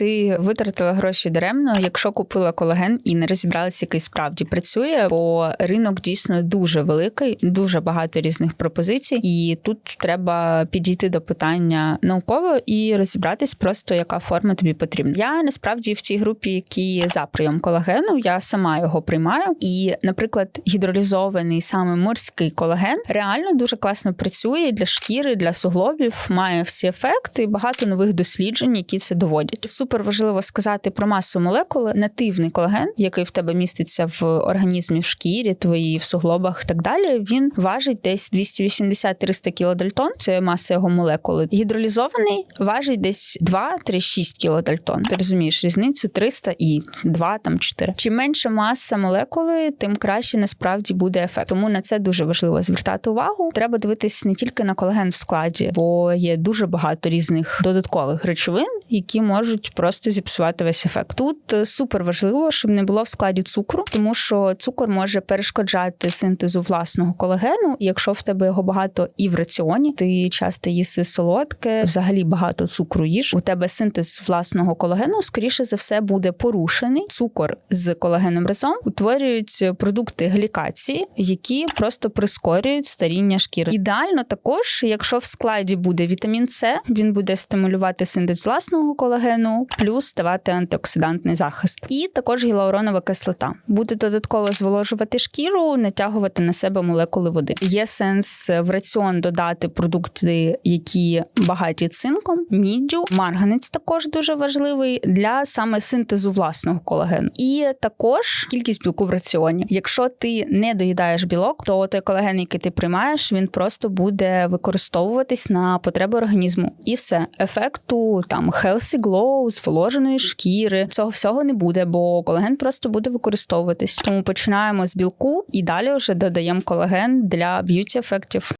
ти витратила гроші даремно, якщо купила колаген і не розібралася, який справді працює, бо ринок дійсно дуже великий, дуже багато різних пропозицій, і тут треба підійти до питання науково і розібратись просто, яка форма тобі потрібна. Я насправді в цій групі, які за прийом колагену, я сама його приймаю. І, наприклад, гідролізований саме морський колаген реально дуже класно працює для шкіри, для суглобів, має всі ефекти, багато нових досліджень, які це доводять. Супер важливо сказати про масу молекули. Нативний колаген, який в тебе міститься в організмі, в шкірі, твоїй в суглобах і так далі. Він важить десь 280-300 кілодальтон. Це маса його молекули. Гідролізований важить десь 2-3-6 кілодальтон. Ти розумієш різницю 300 і 2, там 4. Чим менша маса молекули, тим краще насправді буде ефект. Тому на це дуже важливо звертати увагу. Треба дивитись не тільки на колаген в складі, бо є дуже багато різних додаткових речовин, які можуть просто зіпсувати весь ефект. Тут е, супер важливо, щоб не було в складі цукру, тому що цукор може перешкоджати синтезу власного колагену. Якщо в тебе його багато і в раціоні, ти часто їси солодке, взагалі багато цукру їш. У тебе синтез власного колагену, скоріше за все, буде порушений. Цукор з колагеном разом утворюють продукти глікації, які просто прискорюють старіння шкіри. Ідеально також, якщо в складі буде вітамін С, він буде стимулювати синтез власного колагену, плюс давати антиоксидантний захист. І також гіалуронова кислота буде додатково зволожувати шкіру, натягувати на себе молекули води. Є сенс в раціон додати продукти, які багаті цинком, міддю, марганець також дуже важливий для саме синтезу власного колагену. І також кількість білку в раціоні. Якщо ти не доїдаєш білок, то той колаген, який ти приймаєш, він просто буде використовуватись на потреби організму. І все ефекту там healthy glow, зволоженої шкіри, цього всього не буде, бо колаген просто буде використовуватись. Тому починаємо з білку і далі вже додаємо колаген для б'юті ефектів.